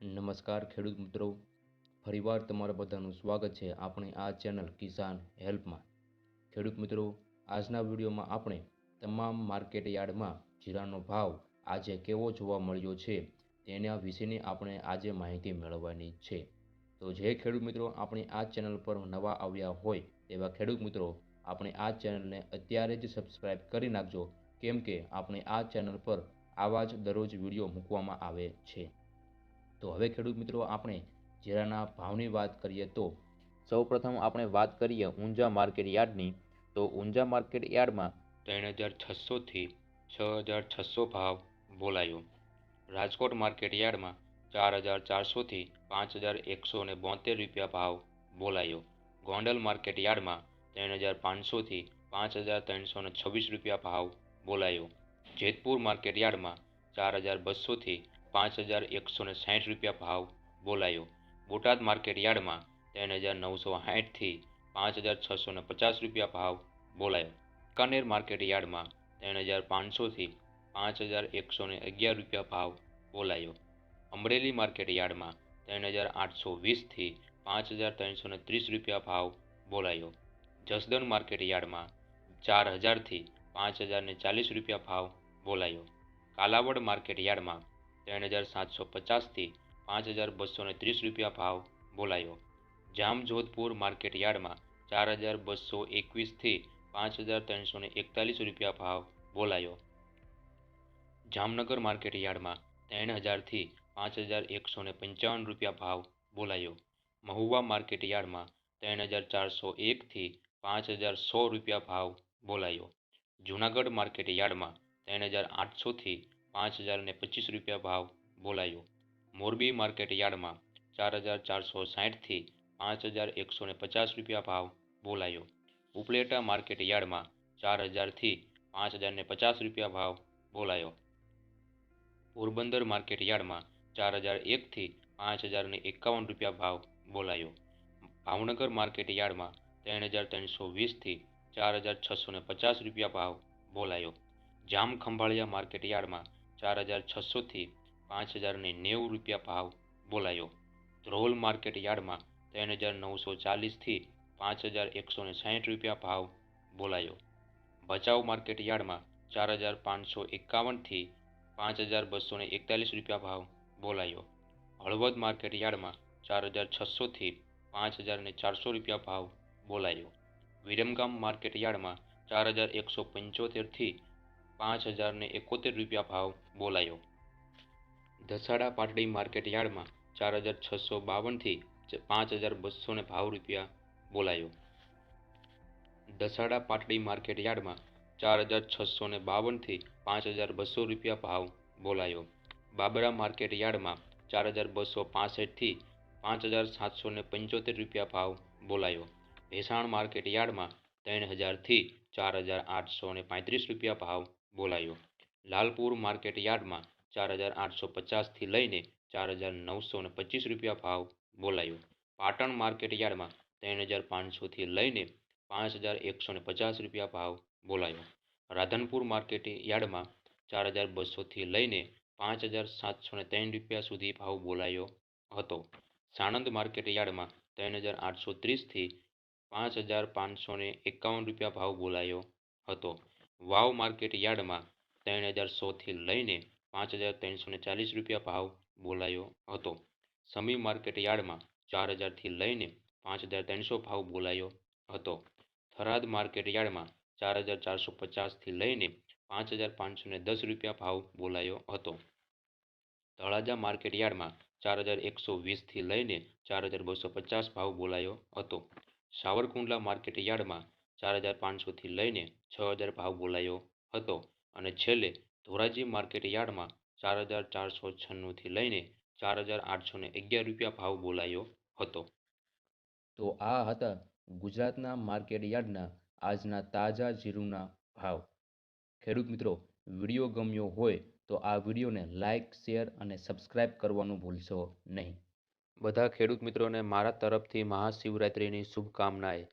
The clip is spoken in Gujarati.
નમસ્કાર ખેડૂત મિત્રો. ફરીવાર તમારા બધાનું સ્વાગત છે આપણી આ ચેનલ કિસાન હેલ્પમાં. ખેડૂત મિત્રો, આજના વિડીયોમાં આપણે તમામ માર્કેટ યાર્ડમાં જીરાનો ભાવ આજે કેવો જોવા મળ્યો છે તેના વિશેની આપણે આજે માહિતી મેળવવાની છે. તો જે ખેડૂત મિત્રો આપણી આ ચેનલ પર નવા આવ્યા હોય તેવા ખેડૂત મિત્રો, આપણે આ ચેનલને અત્યારે જ સબસ્ક્રાઈબ કરી નાખજો. કેમ કે આપણે આ ચેનલ પર આવા જ દરરોજ વીડિયો મૂકવામાં આવે છે. તો હવે ખેડૂત મિત્રો, આપણે જીરાના ભાવની વાત કરીએ તો સૌપ્રથમ આપણે વાત કરીએ ઊંઝા માર્કેટ યાર્ડની. તો ઊંઝા માર્કેટ યાર્ડમાં ત્રણ હજાર છસોથી છ હજાર છસો ભાવ બોલાયો. રાજકોટ માર્કેટ યાર્ડમાં ચાર હજાર ચારસોથી પાંચ હજાર એકસો ને બોતેર રૂપિયા ભાવ બોલાયો. ગોંડલ માર્કેટ યાર્ડમાં ત્રણ હજાર પાંચસોથી પાંચ હજાર ત્રણસો ને છવ્વીસ રૂપિયા ભાવ બોલાયો. જેતપુર માર્કેટ યાર્ડમાં ચાર હજાર બસોથી પાંચ હજાર એકસો ને સાઠ રૂપિયા ભાવ બોલાયો. બોટાદ માર્કેટ યાર્ડમાં ત્રણ હજાર નવસો સાઠથી પાંચ હજાર છસો ને પચાસ રૂપિયા ભાવ બોલાયો. કાનેર માર્કેટ યાર્ડમાં ત્રણ હજાર પાંચસોથી પાંચ હજાર એકસો ને અગિયાર રૂપિયા ભાવ બોલાયો. અમરેલી માર્કેટ યાર્ડમાં ત્રણ હજાર આઠસો વીસથી પાંચ હજાર ત્રણસો ને ત્રીસ રૂપિયા ભાવ બોલાયો. જસદણ માર્કેટ યાર્ડમાં ચાર હજારથી પાંચ હજાર ને ચાલીસ રૂપિયા ભાવ બોલાયો. કાલાવડ માર્કેટ યાર્ડમાં ત્રણ હજાર સાતસો પચાસથી પાંચ હજાર બસો ને ત્રીસ રૂપિયા ભાવ બોલાયો. જામજોધપુર માર્કેટ યાર્ડમાં ચાર હજાર બસો એકવીસથી પાંચ હજાર ત્રણસો ને એકતાલીસ રૂપિયા ભાવ બોલાયો. જામનગર માર્કેટ યાર્ડમાં ત્રણ હજારથી પાંચ હજાર એકસો ને પંચાવન રૂપિયા ભાવ બોલાયો. મહુવા માર્કેટ યાર્ડમાં ત્રણ હજાર ચારસો એકથી પાંચ હજાર સો રૂપિયા ભાવ બોલાયો. જૂનાગઢ માર્કેટ યાર્ડમાં ત્રણ હજાર આઠસોથી પાંચ હજાર ને પચીસ રૂપિયા ભાવ બોલાયો. મોરબી માર્કેટ યાર્ડમાં ચાર હજાર ચારસો સાઠથી પાંચ હજાર એકસો ને પચાસ રૂપિયા ભાવ બોલાયો. ઉપલેટા માર્કેટ યાર્ડમાં ચાર હજારથી પાંચ હજાર ને પચાસ રૂપિયા ભાવ બોલાયો. પોરબંદર માર્કેટ યાર્ડમાં ચાર હજાર એકથી પાંચ હજાર ને એકાવન રૂપિયા ભાવ બોલાયો. ભાવનગર માર્કેટ યાર્ડમાં ત્રણ હજાર ત્રણસો વીસથી ચાર હજાર છસો પચાસ રૂપિયા ભાવ બોલાયો. જામ ખંભાળિયા માર્કેટ યાર્ડમાં ચાર હજાર છસોથી પાંચ હજારને નેવું રૂપિયા ભાવ બોલાયો. ધ્રોલ માર્કેટ યાર્ડમાં ત્રણ હજાર નવસો ચાલીસથી પાંચ હજાર એકસો ને સાઠ રૂપિયા ભાવ બોલાયો. ભચાઉ માર્કેટ યાર્ડમાં ચાર હજાર પાંચસો એકાવનથી પાંચ હજાર બસો ને એકતાલીસ રૂપિયા ભાવ બોલાયો. હળવદ માર્કેટ યાર્ડમાં ચાર હજાર છસોથી પાંચ હજાર ને ચારસો રૂપિયા ભાવ બોલાયો. વિરમગામ માર્કેટ યાર્ડમાં ચાર હજાર એકસો પંચોતેરથી પાંચ હજાર ને એકોતેર રૂપિયા ભાવ બોલાયો. ધસાડા પાટડી માર્કેટ યાર્ડમાં ચાર હજાર છસો બાવનથી પાંચ હજાર બસો ને ભાવ રૂપિયા બોલાયો. દસાડા પાટડી માર્કેટ યાર્ડમાં ચાર હજાર છસો ને બાવનથી પાંચ હજાર બસો રૂપિયા ભાવ બોલાયો. બાબરા માર્કેટ યાર્ડમાં ચાર હજાર બસો પાસઠથી પાંચ હજાર સાતસો ને પંચોતેર રૂપિયા ભાવ બોલાયો. ભેસાણ માર્કેટ યાર્ડમાં ત્રણ હજારથી ચાર હજાર આઠસો ને પાંત્રીસ રૂપિયા ભાવ બોલાયો. લાલપુર માર્કેટ યાર્ડમાં ચાર હજાર આઠસો પચાસથી લઈને ચાર હજાર નવસો ને પચીસ રૂપિયા ભાવ બોલાયો. પાટણ માર્કેટ યાર્ડમાં ત્રણ હજાર પાંચસોથી લઈને પાંચ હજાર એકસો ને પચાસ રૂપિયા ભાવ બોલાયો. રાધનપુર માર્કેટ યાર્ડમાં ચાર હજાર બસોથી લઈને પાંચ હજાર સાતસો ને ત્રણ રૂપિયા સુધી ભાવ બોલાયો હતો. સાણંદ માર્કેટ યાર્ડમાં ત્રણ હજાર આઠસો ત્રીસથી પાંચ હજાર પાંચસો ને એકાવન રૂપિયા ભાવ બોલાયો હતો. વાવ માર્કેટ યાર્ડમાં ત્રણ હજાર સોથી લઈને પાંચ હજાર ત્રણસો ને ચાલીસ રૂપિયા ભાવ બોલાયો હતો. સમી માર્કેટ યાર્ડમાં ચાર હજારથી લઈને પાંચ હજાર ત્રણસો ભાવ બોલાયો હતો. થરાદ માર્કેટ યાર્ડમાં ચાર હજાર ચારસો પચાસથી લઈને પાંચ હજાર પાંચસો ને દસ રૂપિયા ભાવ બોલાયો હતો. તળાજા માર્કેટ યાર્ડમાં ચાર હજાર એકસો વીસથી લઈને ચાર હજાર બસો પચાસ ભાવ બોલાયો હતો. સાવરકુંડલા માર્કેટ યાર્ડમાં ચાર હજાર પાંચસોથી લઈને છ હજાર ભાવ બોલાયો હતો. અને છેલ્લે ધોરાજી માર્કેટ યાર્ડમાં ચાર હજાર ચારસો છન્નુંથી લઈને ચાર હજાર આઠસો ને અગિયાર રૂપિયા ભાવ બોલાયો હતો. તો આ હતા ગુજરાતના માર્કેટ યાર્ડના આજના તાજા જીરુના ભાવ. ખેડૂત મિત્રો વીડિયો ગમ્યો હોય તો આ વિડીયોને લાઇક શેર અને સબસ્ક્રાઇબ કરવાનું ભૂલશો નહીં. બધા ખેડૂત મિત્રોને મારા તરફથી મહાશિવરાત્રિની શુભકામનાએ